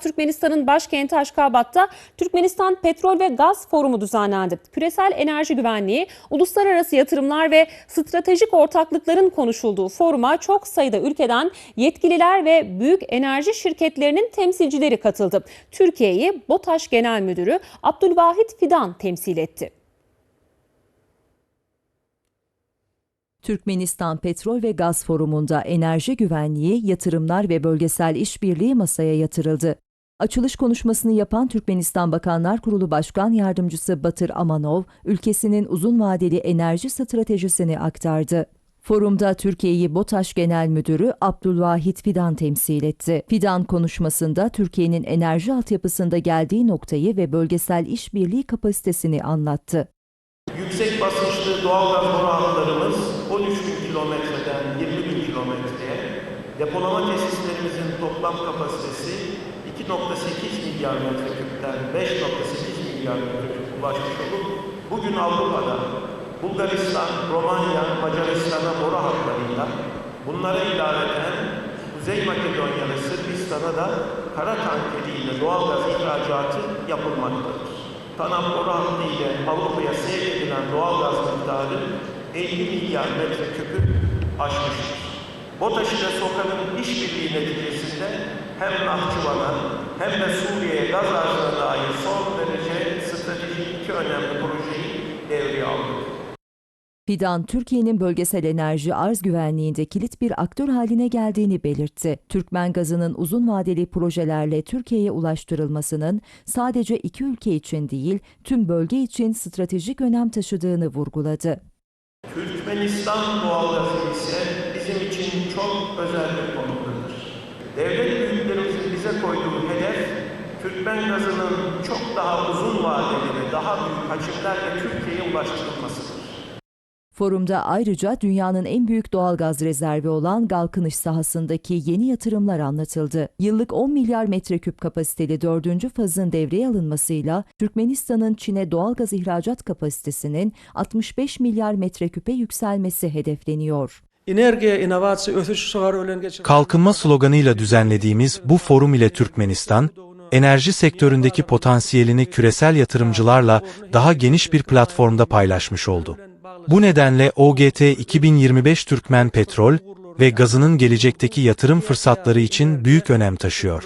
Türkmenistan'ın başkenti Aşkabat'ta Türkmenistan Petrol ve Gaz Forumu düzenlendi. Küresel enerji güvenliği, uluslararası yatırımlar ve stratejik ortaklıkların konuşulduğu foruma çok sayıda ülkeden yetkililer ve büyük enerji şirketlerinin temsilcileri katıldı. Türkiye'yi BOTAŞ Genel Müdürü Abdülvahit Fidan temsil etti. Türkmenistan Petrol ve Gaz Forumu'nda enerji güvenliği, yatırımlar ve bölgesel işbirliği masaya yatırıldı. Açılış konuşmasını yapan Türkmenistan Bakanlar Kurulu Başkan Yardımcısı Batır Amanov, ülkesinin uzun vadeli enerji stratejisini aktardı. Forumda Türkiye'yi BOTAŞ Genel Müdürü Abdülvahit Fidan temsil etti. Fidan konuşmasında Türkiye'nin enerji altyapısında geldiği noktayı ve bölgesel işbirliği kapasitesini anlattı. Yüksek basınçlı doğalgaz boru hatlarımız 13 bin kilometreden 20 bin kilometreye, depolama tesislerimizin toplam kapasitesi 2.8 milyar metreküpten 5.8 milyar metreküp ulaşmış olup bugün Avrupa'da Bulgaristan, Romanya, Macaristan'a boru hatlarıyla bunlara ilaveten Kuzey Makedonya ve Sırbistan'a da kara tankeriyle doğalgaz ihracatı yapılmaktadır. TANAP boru hattı ile Avrupa'ya sevk edilen doğalgaz miktarı 50 milyar metreküpü aşmıştır. BOTAŞ ile SOKA'nın işbirliği neticesinde hem Nahçıvan'a hem de Suriye'ye gaz arzına dair son derece stratejik iki önemli projeyi devreye aldık. Fidan, Türkiye'nin bölgesel enerji arz güvenliğinde kilit bir aktör haline geldiğini belirtti. Türkmen gazının uzun vadeli projelerle Türkiye'ye ulaştırılmasının sadece iki ülke için değil, tüm bölge için stratejik önem taşıdığını vurguladı. Türkmenistan doğalgazı ise bizim için çok özel bir konumdadır. Devlet büyüklerimizin bize koyduğu hedef, Türkmen gazının çok daha uzun vadeli ve daha büyük hacimlerle Türkiye'ye ulaştırılmasıdır. Forumda ayrıca dünyanın en büyük doğalgaz rezervi olan Galkınış sahasındaki yeni yatırımlar anlatıldı. Yıllık 10 milyar metreküp kapasiteli dördüncü fazın devreye alınmasıyla Türkmenistan'ın Çin'e doğalgaz ihracat kapasitesinin 65 milyar metreküpe yükselmesi hedefleniyor. Kalkınma sloganıyla düzenlediğimiz bu forum ile Türkmenistan, enerji sektöründeki potansiyelini küresel yatırımcılarla daha geniş bir platformda paylaşmış oldu. Bu nedenle OGT 2025 Türkmen Petrol ve gazının gelecekteki yatırım fırsatları için büyük önem taşıyor.